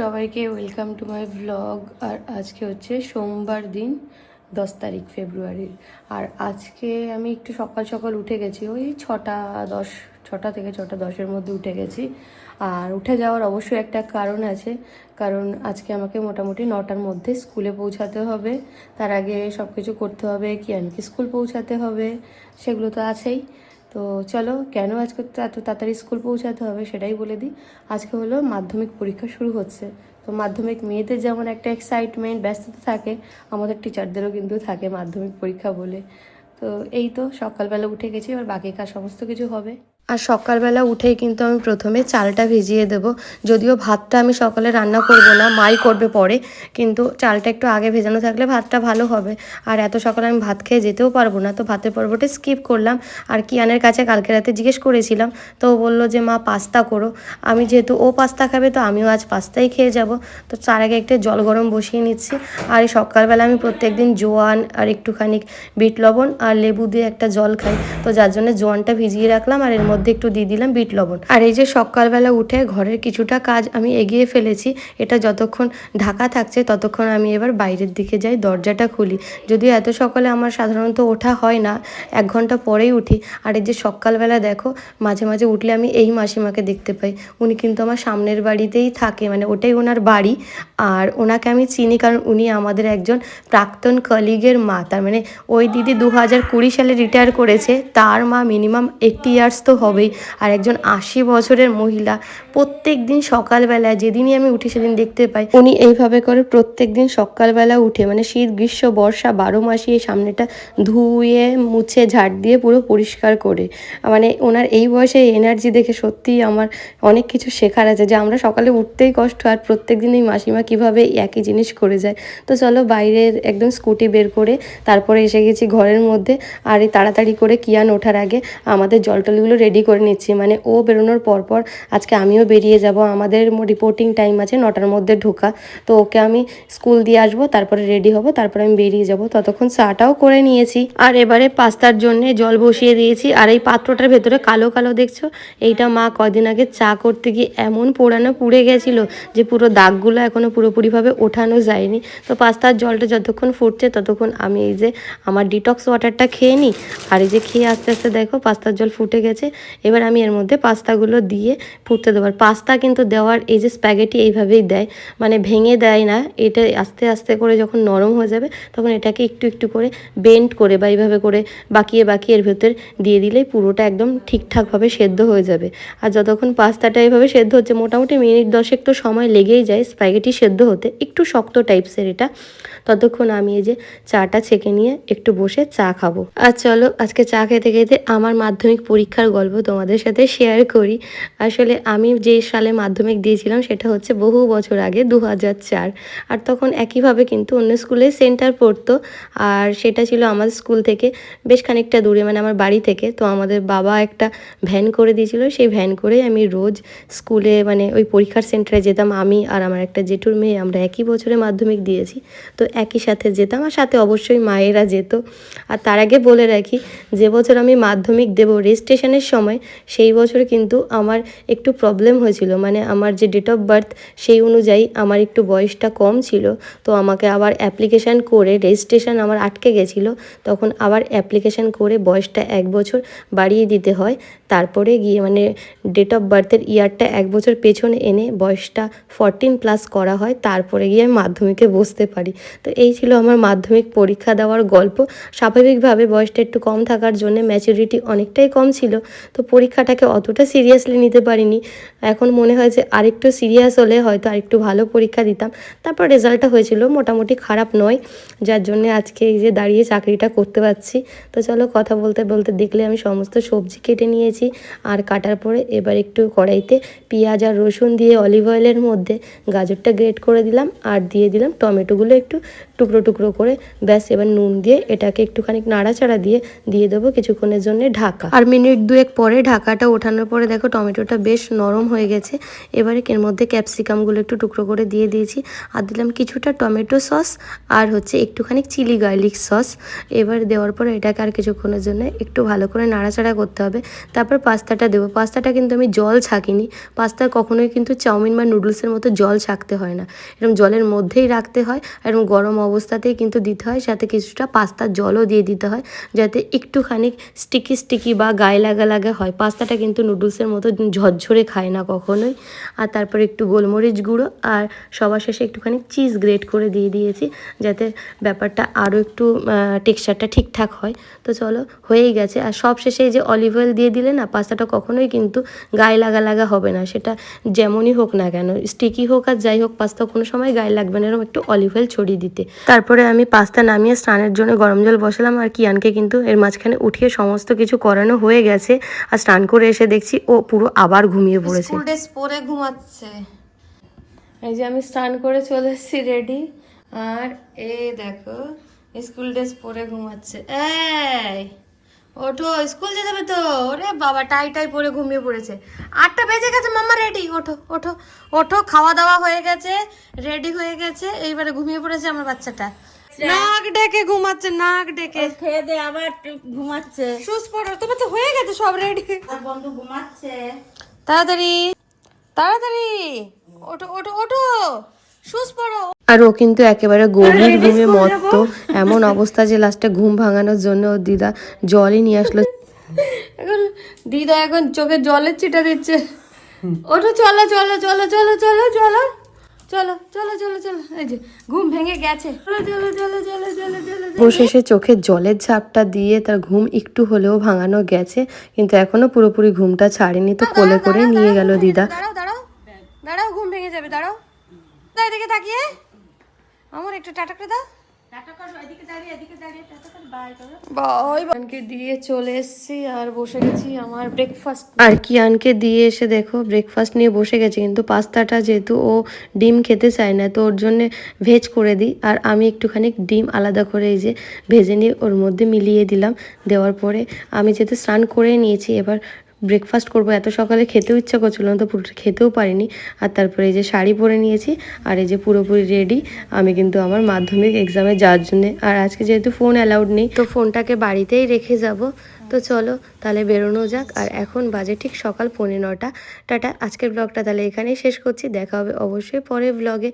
সবাইকে welcome to my blog আর আজকে হচ্ছে সোমবার দিন, দশ তারিখ ফেব্রুয়ারির। আর আজকে আমি একটু সকাল সকাল উঠে গেছি, ওই ছটা দশ, ছটা থেকে ছটা দশের মধ্যে উঠে গেছি। আর উঠে যাওয়ার অবশ্যই একটা কারণ আছে, কারণ আজকে আমাকে মোটামুটি নটার মধ্যে স্কুলে পৌঁছাতে হবে। তার আগে সব কিছু করতে হবে কিয়ানকে স্কুল পৌঁছাতে হবে, সেগুলো তো আছেই। তো চলো, কেন আজকে এত তাড়াতাড়ি স্কুল পৌঁছাতে হবে সেটাই বলে দিই। আজকে হলো মাধ্যমিক পরীক্ষা শুরু হচ্ছে। তো মাধ্যমিক মেয়েদের যেমন একটা এক্সাইটমেন্ট ব্যস্ততা থাকে, আমাদের টিচারদেরও কিন্তু থাকে মাধ্যমিক পরীক্ষা বলে। তো এই তো, সকালবেলা উঠে গেছি, এবার বাকি কাজ সমস্ত কিছু হবে। আর সকালবেলা উঠেই কিন্তু আমি প্রথমে চালটা ভিজিয়ে দেব। যদিও ভাতটা আমি সকালে রান্না করব না, মাই করবে পরে, কিন্তু চালটা একটু আগে ভেজানো থাকলে ভাতটা ভালো হবে। আর এত সকালে আমি ভাত খেয়ে যেতেও পারব না, তো ভাতের পর্বটা স্কিপ করলাম। আর কিয়ানের কাছে কালকে রাতে জিজ্ঞেস করেছিলাম, তো ও বলল যে, মা, পাস্তা করো। আমি যেহেতু ও পাস্তা খাবে, তো আমিও আজ পাস্তাই খেয়ে যাব। তো তার আগে একটা জল গরম বসিয়ে নিচ্ছি। আর এই সকালবেলা আমি প্রত্যেকদিন জোয়ান আর একটুখানি বিট লবণ আর লেবু দিয়ে একটা জল খাই। তো যার জন্য জোয়ানটা ভিজিয়ে রাখলাম আর এর মধ্যে একটু দিয়ে দিলাম বিট লবণ। আর এই যে সকালবেলা উঠে ঘরের কিছুটা কাজ আমি এগিয়ে ফেলেছি, এটা যতক্ষণ ঢাকা থাকছে ততক্ষণ আমি এবার বাইরের দিকে যাই, দরজাটা খুলি। যদিও এত সকালে আমার সাধারণত ওঠা হয় না, এক ঘণ্টা পরেই উঠি। আর এই যে সকালবেলা দেখো, মাঝে মাঝে উঠলে আমি এই মাসিমাকে দেখতে পাই। উনি কিন্তু আমার সামনের বাড়িতেই থাকে মানে ওটাই ওনার বাড়ি। আর ওনাকে আমি চিনি কারণ উনি আমাদের একজন প্রাক্তন কলিগের মা। তার মানে ওই দিদি দু হাজার কুড়ি সালে রিটায়ার করেছে, তার মা মিনিমাম এইট্টি ইয়ার্স তো হবেই। আর একজন আশি বছরের মহিলা প্রত্যেক দিন সকালবেলা যেদিনই আমি উঠি সেদিন দেখতে পাই, উনি এইভাবে করে প্রত্যেক দিন সকালবেলা উঠে মানে শীত, গ্রীষ্ম, বর্ষা, বারো মাসই এই সামনেটা ধুয়ে, মুছে, ঝাড় দিয়ে পুরো পরিষ্কার করে। মানে ওনার এই বয়সে এনার্জি দেখে সত্যিই আমার অনেক কিছু শেখার আছে, যে আমরা সকালে উঠতেই কষ্ট, আর প্রত্যেক দিন এই মাসিমা কীভাবে একই জিনিস করে যায়। তো চলো বাইরের একদম স্কুটি বের করে তারপরে এসে গেছি ঘরের মধ্যে, আর এই তাড়াতাড়ি করে কিয়ান ওঠার আগে আমাদের জল টলগুলো রেডি করে নিচ্ছি। মানে ও বেরোনোর পর পর আজকে আমিও বেরিয়ে যাব। আমাদের রিপোর্টিং টাইম আছে নটার মধ্যে ঢোকা। তো ওকে আমি স্কুল দিয়ে আসব, তারপরে রেডি হব, তারপরে আমি বেরিয়ে যাব। ততক্ষণ চাটাও করে নিয়েছি। আর এবারে পাস্তার জন্য জল বসিয়ে দিয়েছি। আর এই পাত্রটার ভেতরে কালো কালো দেখছ? এইটা মা কদিন আগে চা করতে গিয়ে এমন পোড়ানো পুড়ে গেছিল যে পুরো দাগগুলো এখনও পুরোপুরিভাবে ওঠানো যায়নি। তো পাস্তার জলটা যতক্ষণ ফুটছে ততক্ষণ আমি এই যে আমার ডিটক্স ওয়াটারটা খেয়ে নিই। আর এই যে খেয়ে আস্তে আস্তে দেখো পাস্তার জল ফুটে গেছে। এবার আমি এর মধ্যে পাস্তাগুলো দিয়ে ফুটতে দেবো। পাস্তা কিন্তু দেওয়ার এই যে স্প্যাগেটি এইভাবেই দেয় মানে ভেঙে দেয় না, এটা আস্তে আস্তে করে যখন নরম হয়ে যাবে তখন এটাকে একটু একটু করে বেন্ড করে বা এইভাবে করে বাকিয়ে বাকিয়ে এর ভেতর দিয়ে দিলেই পুরোটা একদম ঠিকঠাকভাবে সেদ্ধ হয়ে যাবে। আর যতক্ষণ পাস্তাটা এইভাবে সেদ্ধ হচ্ছে, মোটামুটি মিনিট দশেক তো সময় লেগেই যায় স্প্যাগেটি সেদ্ধ হতে, একটু শক্ত টাইপসের এটা। ততক্ষণ আমি এই যে চাটা ছেঁকে নিয়ে একটু বসে চা খাব। আর চলো আজকে চা খেতে খেতে আমার মাধ্যমিক পরীক্ষার গল্প তোমাদের সাথে শেয়ার করি। আসলে আমি যে সালে মাধ্যমিক দিয়েছিলাম সেটা হচ্ছে বহু বছর আগে দু হাজার চার। আর তখন একইভাবে কিন্তু অন্য স্কুলে সেন্টার পড়তো। আর সেটা ছিল আমার স্কুল থেকে বেশ খানিকটা দূরে মানে আমার বাড়ি থেকে। তো আমাদের বাবা একটা ভ্যান করে দিয়েছিল, সেই ভ্যান করেই আমি রোজ স্কুলে মানে ওই পরীক্ষার সেন্টারে যেতাম। আমি আর আমার একটা জেঠুর মেয়ে, আমরা একই বছরে মাধ্যমিক দিয়েছি। তো একই সাথে যেতাম আর সাথে অবশ্যই মায়েরা যেত। আর তার আগে বলে রাখি, যে বছর আমি মাধ্যমিক দেব রেজিস্ট্রেশনের সময়, সেই বছর কিন্তু আমার একটু প্রবলেম হয়েছিল। মানে আমার যে ডেট অফ বার্থ সেই অনুযায়ী আমার একটু বয়সটা কম ছিল। তো আমাকে আবার অ্যাপ্লিকেশান করে রেজিস্ট্রেশন আমার আটকে গেছিল। তখন আবার অ্যাপ্লিকেশান করে বয়সটা এক বছর বাড়িয়ে দিতে হয়। তারপরে গিয়ে মানে ডেট অফ বার্থের ইয়ারটা এক বছর পেছনে এনে বয়সটা ফরটিন প্লাস করা হয়। তারপরে গিয়ে আমি মাধ্যমিকে বসতে পারি। তো এই ছিল আমার মাধ্যমিক পরীক্ষা দেওয়ার গল্প। স্বাভাবিকভাবে বয়সটা একটু কম থাকার জন্য ম্যাচুরিটি অনেকটাই কম ছিল, তো পরীক্ষাটাকে অতটা সিরিয়াসলি নিতে পারিনি। এখন মনে হয় যে আরেকটু সিরিয়াস হলে হয়তো আরেকটু ভালো পরীক্ষা দিতাম। তারপর রেজাল্টটা হয়েছিল মোটামুটি খারাপ নয়, যার জন্য আজকে এই যে দাঁড়িয়ে চাকরিটা করতে পারছি। তো চলো কথা বলতে বলতে দেখলে আমি সমস্ত সবজি কেটে নিয়েছি, আর কাটার পরে এবার একটু কড়াইতে পেঁয়াজ আর রসুন দিয়ে অলিভ অয়েলের মধ্যে গাজরটা গ্রেট করে দিলাম, আর দিয়ে দিলাম টমেটোগুলো একটু টুকরো টুকরো করে ব্যাস, এবার নুন দিয়ে এটাকে একটুখানি নাড়াচাড়া দিয়ে দিয়ে দেবো কিছুক্ষণের জন্য ঢাকা। আর মিনিট দুয়েক পরে ঢাকাটা ওঠানোর পরে দেখো টমেটোটা বেশ নরম হয়ে গেছে। এবারে এর মধ্যে ক্যাপসিকামগুলো একটু টুকরো করে দিয়ে দিয়েছি। আর দিলাম কিছুটা টমেটো সস আর হচ্ছে একটুখানি চিলি গার্লিক সস। এবার দেওয়ার পরে এটাকে আর কিছুক্ষণের জন্য একটু ভালো করে নাড়াচাড়া করতে হবে। তারপর পাস্তাটা দেবো। পাস্তাটা কিন্তু আমি জল ছাকিনি। পাস্তা কখনোই কিন্তু চাউমিন বা নুডলসের মতো জল ছাকতে হয় না। এরকম জলের মধ্যেই রাখতে হয়। এরকম গরম অবস্থাতেই কিন্তু দিতে হয়। সাথে কিছুটা পাস্তার জলও দিয়ে দিতে হয়, যাতে একটুখানি স্টিকি স্টিকি বা গায়ে লাগা লাগা হয়। পাস্তাটা কিন্তু নুডলসের মতো ঝরঝরে খায় না কখনোই। আর তারপরে একটু গোলমরিচ গুঁড়ো আর সবার শেষে একটুখানি চিজ গ্রেট করে দিয়ে দিয়েছি, যাতে ব্যাপারটা আরও একটু টেক্সচারটা ঠিকঠাক হয়। তো চলো, হয়েই গেছে। আর সব শেষে যে অলিভ অয়েল দিয়ে দিলে না, পাস্তাটা কখনোই কিন্তু গায়ে লাগা লাগা হবে না। সেটা যেমনই হোক না কেন স্টিকি হোক আর যাই হোক পাস্তা কোনো সময় গায়ে লাগবে না, এরকম একটু অলিভ অয়েল ছড়িয়ে দিতে। তারপরে আমি পাস্তা নামিয়ে স্নানের জন্য গরম জল বসালাম আর কিয়ানকে কিন্তু এর মাঝখানে উঠিয়ে সমস্ত কিছু করানো হয়ে গেছে। আর স্নান করে এসে দেখছি ও পুরো আবার ঘুমিয়ে পড়েছে। ড্রেস পরে ঘুমাচ্ছে। এই যে আমি স্নান করে চলে এসেছি রেডি। আর এ দেখো স্কুল ড্রেস পরে ঘুমাচ্ছে। এই! ওঠো স্কুল যেতে হবে তো। ওরে বাবা টাই টাই পরে ঘুমিয়ে পড়েছে। আটটা বেজে গেছে মাম্মা রেডি ওঠো ওঠো ওঠো খাওয়া দাওয়া হয়ে গেছে রেডি হয়ে গেছে। এইবারে ঘুমিয়ে পড়েছে আমার বাচ্চাটা। নাক ডেকে ঘুমাচ্ছে নাক ডেকে। খেয়ে দে আবার ঘুমাচ্ছে। শুজ পরো তোমার তো হয়ে গেছে সব রেডি আর বন্ধু ঘুমাচ্ছে। তাড়াতাড়ি তাড়াতাড়ি। ওঠো ওঠো ওঠো। শুজ পরো আর ও কিন্তু একেবারে গভীর ঘুমে মত্ত এমন অবস্থা যে লাস্টে ঘুম ভাঙানোর জন্য ওর দিদা জলই নিয়ে আসলো এখন দিদা এখন চোখে জলের চিটা দিচ্ছে ওঠো চলো চলো চলো চলো চলো চলো চলো চলো চলো চলো এই যে ঘুম ভেঙে গেছে চলো চলো চলো চলো চলো চলো অবশেষে চোখে জলের ঝাপটা দিয়ে তার ঘুম একটু হলেও ভাঙানো গেছে কিন্তু এখনও পুরোপুরি ঘুমটা ছাড়েনি তো কোলে করে নিয়ে গেল দিদা দাঁড়াও দাঁড়াও দাঁড়াও ঘুম ভেঙে যাবে দাঁড়াও দাও এদিকে তাকিয়ে আমার একটু টাটা করে দাও। দিয়ে চলে এসেছি আর বসে গেছি আমার ব্রেকফাস্ট আর কিয়ানকে দিয়ে এসে দেখো ব্রেকফাস্ট নিয়ে বসে গেছি কিন্তু পাস্তাটা যেহেতু ও ডিম খেতে চায় না তো ওর জন্য ভেজ করে দিই। আর আমি একটুখানি ডিম আলাদা করে এই যে ভেজে নিয়ে ওর মধ্যে মিলিয়ে দিলাম। দেওয়ার পরে আমি যেহেতু স্নান করে নিয়েছি এবার ব্রেকফাস্ট করব। এত সকালে খেতেও ইচ্ছা করছিল না তো পুরোটা খেতেও পারিনি। আর তারপরে এই যে শাড়ি পরে নিয়েছি, আর এই যে পুরোপুরি রেডি আমি কিন্তু আমার মাধ্যমিক এক্সামে যাওয়ার জন্যে। আর আজকে যেহেতু ফোন অ্যালাউড নেই, তো ফোনটাকে বাড়িতেই রেখে যাব। তো চলো, তাহলে বেরোনো যাক। আর এখন বাজে ঠিক সকাল পৌনে নটা। টাটা, আজকের ব্লগটা তাহলে এখানেই শেষ করছি। দেখা হবে অবশ্যই পরের ব্লগে